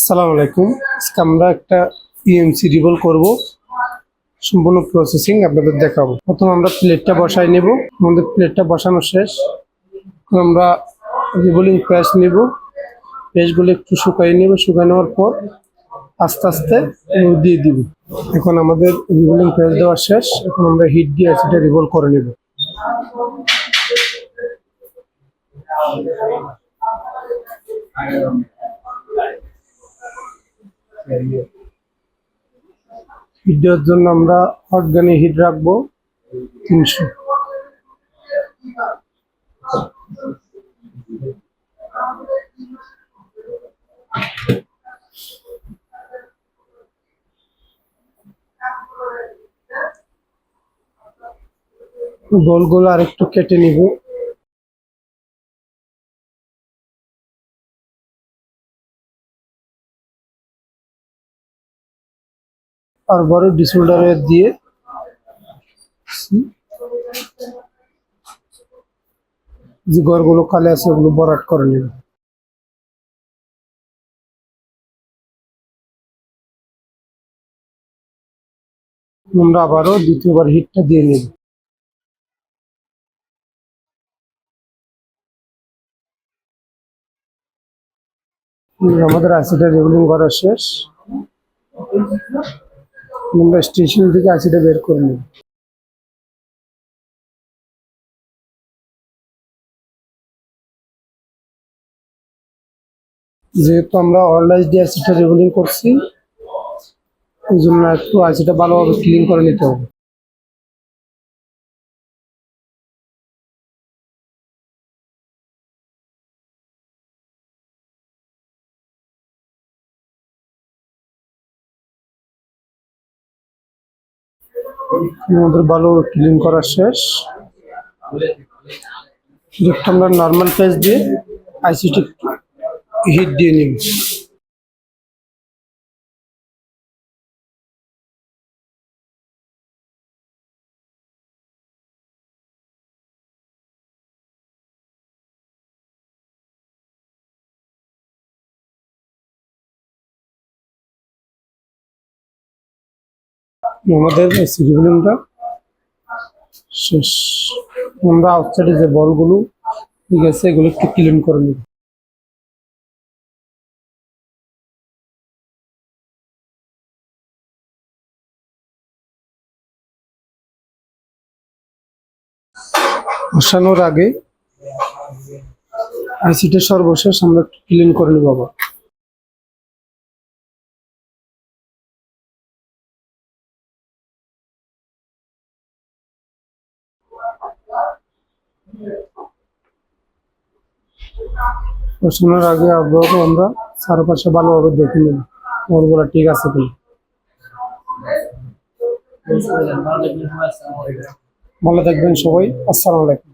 আসসালামু আলাইকুম। আজকে আমরা একটা ইএমসি রিভল করব। সম্পূর্ণ প্রসেসিং আপনাদের দেখাবো। প্রথম আমরা প্লেটটা বসাই নেব। আমাদের প্লেটটা বসানো শেষ। আমরা রিভলিং পেস্ট নেব। পেস্টগুলো একটু শুকাই নেব। শুকাই নেওয়ার পর আস্তে আস্তে দিয়ে দিব। এখন আমাদের রিভলিং পেস্ট দেওয়া শেষ। এখন আমরা হিট দিয়ে সেটা রিভল করে নেব। হিট দেওয়ার জন্য আমরা অর্গানিক হিট রাখব তিনশো। গোল আর একটু কেটে নিব। আর বড় ডিসোল্ডারে দিয়ে যে ঘরগুলো খালি আছে ওগুলো বরাট করে নেব আমরা আবারও দ্বিতীয়বার হিটটা দিয়ে নেব। আমাদের আইসিটা রেগুলিং করা শেষ। আমরা স্টেশন থেকে আইসিটা বের করে নেব। যেহেতু আমরা অরলাইজ দিয়ে আইসিটা রেগুলিং করছি ওই জন্য একটু আইসিটা ভালোভাবে ক্লিন করে নিতে হবে। আমাদের ভালো ক্লিন করা শেষ। আমরা নর্মাল পেজ দিয়ে আইসিটি হিট দিয়ে নিব। আমাদের সিরিগুলিংটা শেষ। আমরা আউটসাইডে যে বলগুলো, ঠিক আছে, এগুলো একটু ক্লিন করে নিব। বসানোর আগে আইসিটা সর্বশেষ আমরা একটু ক্লিন করে নিব আবার। বসানোর আগে আবারও আমরা চারপাশে ভালোভাবে দেখে ওর বলে ঠিক আছে কিনা? ভালো থাকবেন সবাই। আসসালামু আলাইকুম।